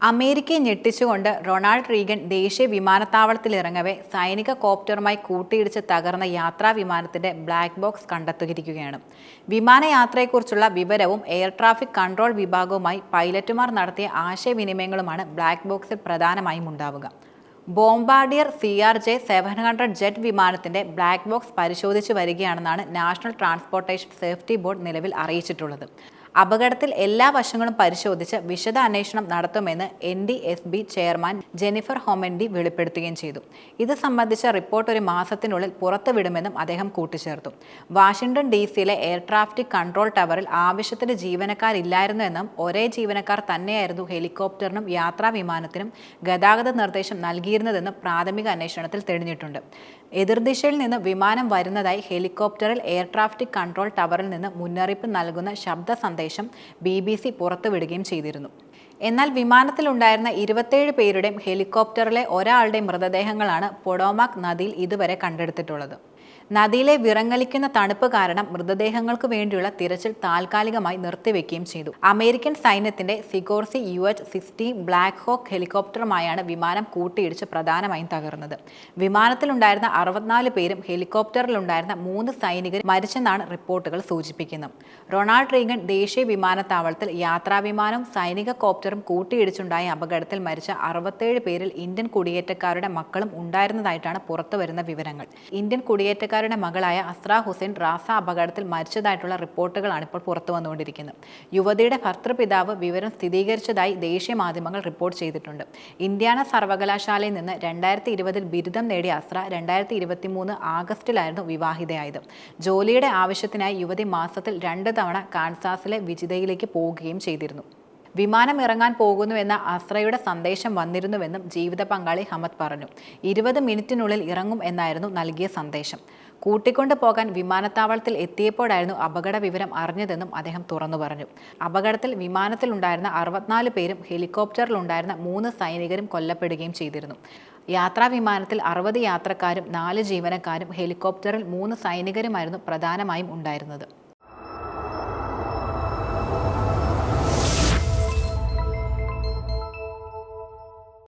അമേരിക്കയെ ഞെട്ടിച്ചുകൊണ്ട് Ronald Reagan ദേശീയ വിമാനത്താവളത്തിലിറങ്ങവെ സൈനിക കോപ്റ്ററുമായി കൂട്ടിയിടിച്ച് തകർന്ന യാത്രാ വിമാനത്തിന്റെ ബ്ലാക്ക് ബോക്സ് കണ്ടെത്തിയിരിക്കുകയാണ് വിമാനയാത്രയെക്കുറിച്ചുള്ള വിവരവും എയർ ട്രാഫിക് കൺട്രോൾ വിഭാഗവുമായി പൈലറ്റുമാർ നടത്തിയ ആശയവിനിമയങ്ങളുമാണ് ബ്ലാക്ക് ബോക്സിൽ പ്രധാനമായും ഉണ്ടാവുക. Bombardier C R J seven hundred jet വിമാനത്തിന്റെ ബ്ലാക്ക് ബോക്സ് പരിശോധിച്ചു വരികയാണെന്നാണ് നാഷണൽ ട്രാൻസ്പോർട്ടേഷൻ സേഫ്റ്റി ബോർഡ് നിലവിൽ അറിയിച്ചിട്ടുള്ളത്. അപകടത്തിൽ എല്ലാ വശങ്ങളും പരിശോധിച്ച് വിശദ അന്വേഷണം നടത്തുമെന്ന് N D S B chairman Jennifer Homendy വെളിപ്പെടുത്തുകയും ചെയ്തു. ഇത് സംബന്ധിച്ച റിപ്പോർട്ട് ഒരു മാസത്തിനുള്ളിൽ പുറത്തുവിടുമെന്നും അദ്ദേഹം കൂട്ടിച്ചേർത്തു. വാഷിംഗ്ടൺ ഡി സിയിലെ എയർ ട്രാഫിക് കൺട്രോൾ ടവറിൽ ആവശ്യത്തിന് ജീവനക്കാരില്ലായിരുന്നു എന്നും ഒരേ ജീവനക്കാർ തന്നെയായിരുന്നു ഹെലികോപ്റ്ററിനും യാത്രാ വിമാനത്തിനും ഗതാഗത നിർദ്ദേശം നൽകിയിരുന്നതെന്നും പ്രാഥമിക അന്വേഷണത്തിൽ തെളിഞ്ഞിട്ടുണ്ട്. എതിർദിശയിൽ നിന്ന് വിമാനം വരുന്നതായി ഹെലികോപ്റ്ററിൽ എയർ ട്രാഫിക് കൺട്രോൾ ടവറിൽ നിന്ന് മുന്നറിയിപ്പ് നൽകുന്ന ശബ്ദ സന്ദേശം ബി ബി സി പുറത്തുവിടുകയും ചെയ്തിരുന്നു. എന്നാൽ വിമാനത്തിലുണ്ടായിരുന്ന ഇരുപത്തേഴ് പേരുടെയും ഹെലികോപ്റ്ററിലെ ഒരാളുടെയും മൃതദേഹങ്ങളാണ് പൊഡോമാക് നദിയിൽ ഇതുവരെ കണ്ടെടുത്തിട്ടുള്ളത്. നദിയിലെ വിറങ്ങലിക്കുന്ന തണുപ്പ് കാരണം മൃതദേഹങ്ങൾക്ക് വേണ്ടിയുള്ള തിരച്ചിൽ താൽക്കാലികമായി നിർത്തിവെക്കുകയും ചെയ്തു. അമേരിക്കൻ സൈന്യത്തിന്റെ Sikorsky U H sixty black hawk ഹെലികോപ്റ്ററുമായാണ് വിമാനം കൂട്ടിയിടിച്ച് പ്രധാനമായും തകർന്നത്. വിമാനത്തിലുണ്ടായിരുന്ന അറുപത്തിനാല് പേരും ഹെലികോപ്റ്ററിലുണ്ടായിരുന്ന മൂന്ന് സൈനികർ മരിച്ചെന്നാണ് റിപ്പോർട്ടുകൾ സൂചിപ്പിക്കുന്നത്. റൊണാൾഡ് റീഗൻ ദേശീയ വിമാനത്താവളത്തിൽ യാത്രാവിമാനവും സൈനിക കോപ്റ്ററും കൂട്ടിയിടിച്ചുണ്ടായ അപകടത്തിൽ മരിച്ച അറുപത്തേഴ് പേരിൽ ഇന്ത്യൻ കുടിയേറ്റക്കാരുടെ മക്കളും ഉണ്ടായിരുന്നതായിട്ടാണ് പുറത്തുവരുന്ന വിവരങ്ങൾ. ഇന്ത്യൻ കുടിയേറ്റക്കാരുടെ മകളായ അസ്ര ഹുസൈൻ റാസ അപകടത്തിൽ മരിച്ചതായിട്ടുള്ള റിപ്പോർട്ടുകളാണ് ഇപ്പോൾ പുറത്തു വന്നുകൊണ്ടിരിക്കുന്നത്. യുവതിയുടെ ഭർത്തൃപിതാവ് വിവരം സ്ഥിരീകരിച്ചതായി ദേശീയ മാധ്യമങ്ങൾ റിപ്പോർട്ട് ചെയ്തിട്ടുണ്ട്. ഇന്ത്യാന സർവകലാശാലയിൽ നിന്ന് രണ്ടായിരത്തി ഇരുപതിൽ ബിരുദം നേടിയ അസ്ര രണ്ടായിരത്തി ഇരുപത്തി മൂന്ന് ആഗസ്റ്റിലായിരുന്നു വിവാഹിതയായത്. ജോലിയുടെ ആവശ്യത്തിനായി യുവതി മാസത്തിൽ രണ്ട് തവണ കാൻസാസിലെ വിജിതയിലേക്ക് പോവുകയും ചെയ്തിരുന്നു. വിമാനം ഇറങ്ങാൻ പോകുന്നുവെന്ന അസ്രയുടെ സന്ദേശം വന്നിരുന്നുവെന്നും ജീവിത പങ്കാളി ഹമദ് പറഞ്ഞു. ഇരുപത് മിനിറ്റിനുള്ളിൽ ഇറങ്ങും എന്നായിരുന്നു നൽകിയ സന്ദേശം. കൂട്ടിക്കൊണ്ടു പോകാൻ വിമാനത്താവളത്തിൽ എത്തിയപ്പോഴായിരുന്നു അപകട വിവരം അറിഞ്ഞതെന്നും അദ്ദേഹം തുറന്നു പറഞ്ഞു. അപകടത്തിൽ വിമാനത്തിലുണ്ടായിരുന്ന അറുപത്തിനാല് പേരും ഹെലികോപ്റ്ററിലുണ്ടായിരുന്ന മൂന്ന് സൈനികരും കൊല്ലപ്പെടുകയും ചെയ്തിരുന്നു. യാത്രാ വിമാനത്തിൽ അറുപത് യാത്രക്കാരും നാല് ജീവനക്കാരും ഹെലികോപ്റ്ററിൽ മൂന്ന് സൈനികരുമായിരുന്നു പ്രധാനമായും ഉണ്ടായിരുന്നത്.